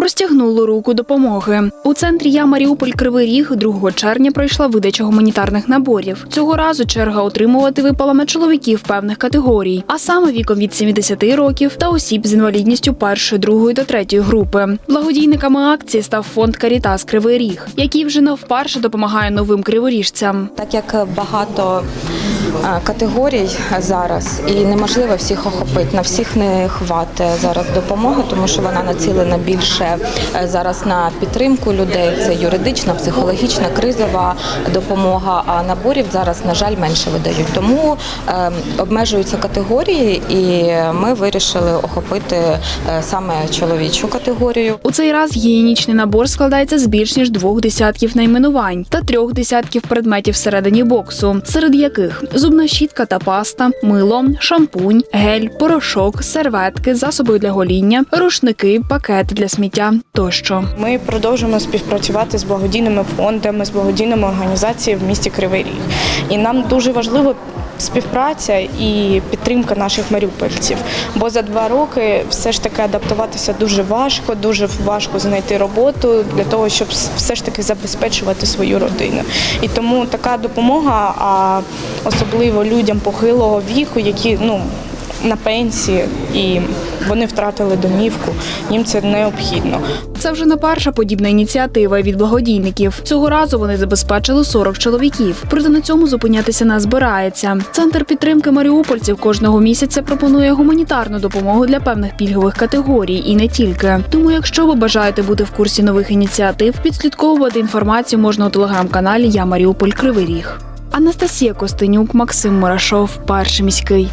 простягнуло руку допомоги. У центрі Я Маріуполь Кривий Ріг 2 червня пройшла видача гуманітарних наборів. Цього разу черга отримувати випала на чоловіків певних категорій, а саме віком від 70 років та осіб з інвалідністю першої, другої та третьої групи. Благодійниками акції став фонд Карітас Кривий Ріг, який вже не вперше допомагає новим криворіжцям. Так як багато категорій зараз і неможливо всіх охопити, на всіх не хватить зараз допомоги, тому що вона націлена більше е, зараз на підтримку людей. Це юридична, психологічна, кризова допомога. А наборів зараз, на жаль, менше видають. Тому е, обмежуються категорії, і ми вирішили охопити е, саме чоловічу категорію. У цей раз гігієнічний набор складається з більш ніж двох десятків найменувань та трьох десятків предметів всередині боксу, серед яких зубна щітка та паста, мило, шампунь, гель, порошок, серветки, засоби для гоління, рушники, пакети для сміття тощо. Ми продовжуємо співпрацювати з благодійними фондами, з благодійними організаціями в місті Кривий Ріг. І нам дуже важливо співпраця і підтримка наших маріупольців. Бо за два роки все ж таки адаптуватися дуже важко, дуже важко знайти роботу для того, щоб все ж таки забезпечувати свою родину. І тому така допомога, а особливо людям похилого віку, які ну на пенсії і вони втратили домівку, їм це необхідно. Це вже не перша подібна ініціатива від благодійників. Цього разу вони забезпечили 40 чоловіків. Проте на цьому зупинятися не збирається. Центр підтримки маріупольців кожного місяця пропонує гуманітарну допомогу для певних пільгових категорій і не тільки. Тому, якщо ви бажаєте бути в курсі нових ініціатив, підслідковувати інформацію можна у телеграм-каналі Я Маріуполь Кривий Ріг. Анастасія Костенюк, Максим Мурашов, перший міський.